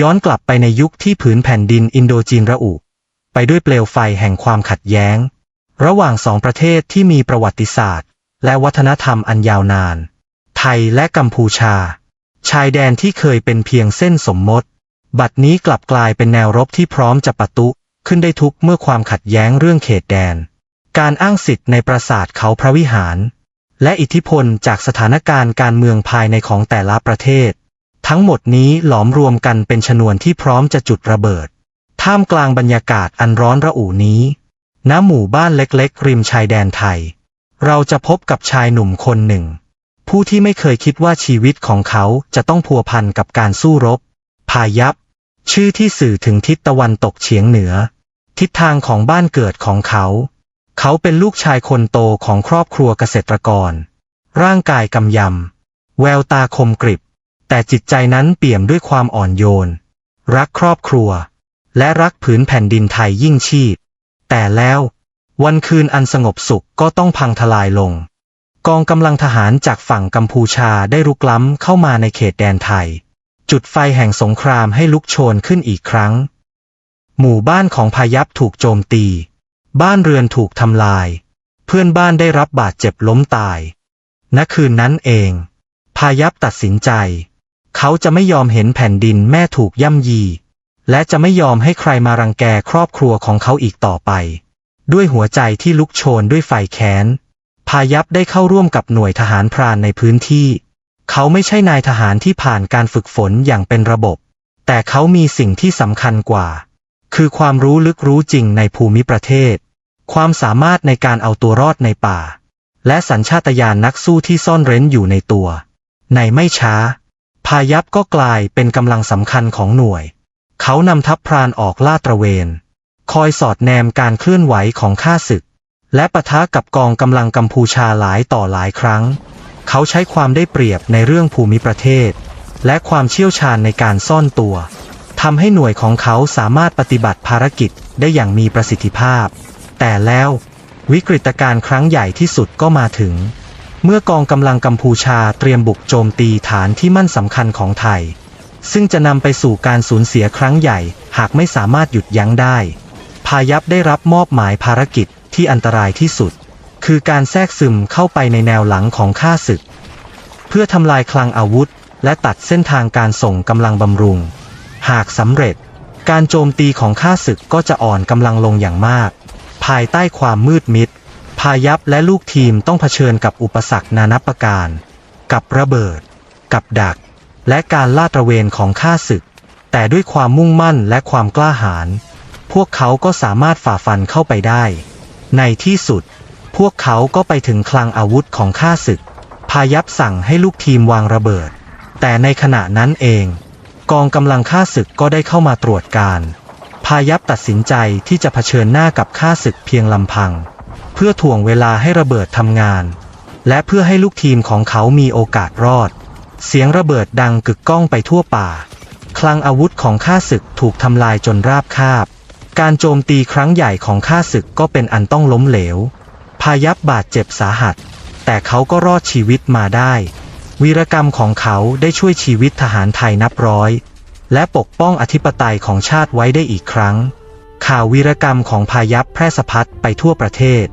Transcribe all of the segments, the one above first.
ย้อนกลับไปในยุคที่ผืนแผ่นดินอินโดจีนระอุ ไปด้วยเปลวไฟแห่งความขัดแย้ง ระหว่างสองประเทศที่มีประวัติศาสตร์ และวัฒนธรรมอันยาวนาน ไทยและกัมพูชา ชายแดนที่เคยเป็นเพียงเส้นสมมติ บัดนี้กลับกลายเป็นแนวรบที่พร้อมจะปะทุขึ้นได้ทุกเมื่อความขัดแย้งเรื่องเขตแดน การอ้างสิทธิ์ในปราสาทเขาพระวิหาร และอิทธิพลจากสถานการณ์การเมืองภายในของแต่ละประเทศ ทั้งหมดนี้หลอมรวมกันเป็นชนวนที่พร้อมจะจุดระเบิด ท่ามกลางบรรยากาศอันร้อนระอุนี้ณหมู่บ้านเล็กๆ ริมชายแดนไทย เราจะพบกับชายหนุ่มคนหนึ่ง ผู้ที่ไม่เคยคิดว่าชีวิตของเขาจะต้องพัวพันกับการสู้รบ พายับชื่อที่สื่อถึงทิศตะวันตกเฉียงเหนือ ทิศทางของบ้านเกิดของเขา เขาเป็นลูกชายคนโตของครอบครัวเกษตรกร ร่างกายกำยำ แววตาคมกริบ แต่จิตใจนั้นเปี่ยมด้วยความอ่อนโยน รักครอบครัว และรักผืนแผ่นดินไทยยิ่งชีพ แต่แล้ว วันคืนอันสงบสุขก็ต้องพังทลายลง กองกำลังทหารจากฝั่งกัมพูชาได้รุกล้ำเข้ามาในเขตแดนไทย จุดไฟแห่งสงครามให้ลุกโชนขึ้นอีกครั้ง หมู่บ้านของพายัพถูกโจมตี บ้านเรือนถูกทำลาย เพื่อนบ้านได้รับบาดเจ็บล้มตายณคืนนั้นเอง พายัพตัดสินใจ เขาจะไม่ยอมเห็นแผ่นดินแม่ถูกย่ำยี และจะไม่ยอมให้ใครมารังแกครอบครัวของเขาอีกต่อไป ด้วยหัวใจที่ลุกโชนด้วยไฟแค้น พายัพได้เข้าร่วมกับหน่วยทหารพรานในพื้นที่ เขาไม่ใช่นายทหารที่ผ่านการฝึกฝนอย่างเป็นระบบ แต่เขามีสิ่งที่สำคัญกว่า คือความรู้ลึกรู้จริงในภูมิประเทศ ความสามารถในการเอาตัวรอดในป่า และสัญชาตญาณนักสู้ที่ซ่อนเร้นอยู่ในตัว ในไม่ช้า พายัพก็กลายเป็นกำลังสำคัญของหน่วย เขานำทัพพรานออกล่าตระเวน คอยสอดแนมการเคลื่อนไหวของข้าศึก และปะทะกับกองกำลังกัมพูชาหลายต่อหลายครั้ง เขาใช้ความได้เปรียบในเรื่องภูมิประเทศ และความเชี่ยวชาญในการซ่อนตัวทำให้หน่วยของเขาสามารถปฏิบัติภารกิจได้อย่างมีประสิทธิภาพ แต่แล้ว วิกฤตการณ์ครั้งใหญ่ที่สุดก็มาถึง เมื่อกองกำลังกัมพูชาเตรียมบุกโจมตีฐานที่มั่นสำคัญของไทย ซึ่งจะนำไปสู่การสูญเสียครั้งใหญ่ หากไม่สามารถหยุดยั้งได้ พายัพได้รับมอบหมายภารกิจที่อันตรายที่สุด คือการแทรกซึมเข้าไปในแนวหลังของข้าศึก เพื่อทำลายคลังอาวุธ และตัดเส้นทางการส่งกำลังบำรุง หากสำเร็จ การโจมตีของข้าศึกก็จะอ่อนกำลังลงอย่างมาก ภายใต้ความมืดมิด พายัพและลูกทีมต้องเผชิญกับอุปสรรคนานับประการ กับระเบิด กับดัก และการลาดตระเวนของข้าศึก แต่ด้วยความมุ่งมั่นและความกล้าหาญ พวกเขาก็สามารถฝ่าฟันเข้าไปได้ ในที่สุด พวกเขาก็ไปถึงคลังอาวุธของข้าศึก พายัพสั่งให้ลูกทีมวางระเบิด แต่ในขณะนั้นเอง กองกำลังข้าศึกก็ได้เข้ามาตรวจการ พายัพตัดสินใจที่จะเผชิญหน้ากับข้าศึกเพียงลำพัง เพื่อถ่วงเวลาให้ระเบิดทำงาน และเพื่อให้ลูกทีมของเขามีโอกาสรอด เสียงระเบิดดังกึกก้องไปทั่วป่า คลังอาวุธของข้าศึกถูกทำลายจนราบคาบ การโจมตีครั้งใหญ่ของข้าศึกก็เป็นอันต้องล้มเหลว พายัพบาดเจ็บสาหัส แต่เขาก็รอดชีวิตมาได้ วีรกรรมของเขาได้ช่วยชีวิตทหารไทยนับร้อย และปกป้องอธิปไตยของชาติไว้ได้อีกครั้ง ข่าววีรกรรมของพายัพแพร่สะพัดไปทั่วประเทศ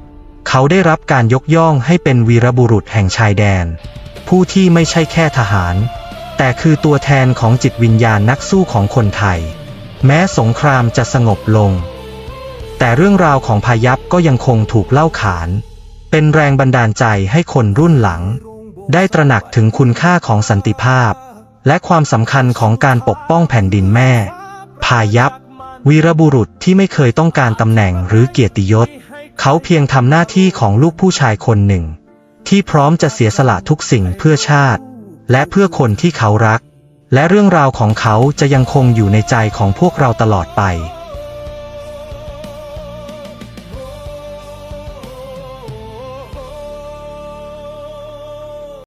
เขาได้รับการยกย่องให้เป็นวีรบุรุษแห่งชายแดน ผู้ที่ไม่ใช่แค่ทหาร แต่คือตัวแทนของจิตวิญญาณนักสู้ของคนไทย แม้สงครามจะสงบลง แต่เรื่องราวของพายัพก็ยังคงถูกเล่าขาน เป็นแรงบันดาลใจให้คนรุ่นหลัง ได้ตระหนักถึงคุณค่าของสันติภาพ และความสำคัญของการปกป้องแผ่นดินแม่ พายัพวีรบุรุษที่ไม่เคยต้องการตำแหน่งหรือเกียรติยศ เขาเพียงทำหน้าที่ของลูกผู้ชายคนหนึ่ง ที่พร้อมจะเสียสละทุกสิ่งเพื่อชาติ และเพื่อคนที่เขารัก และเรื่องราวของเขาจะยังคงอยู่ในใจของพวกเราตลอดไป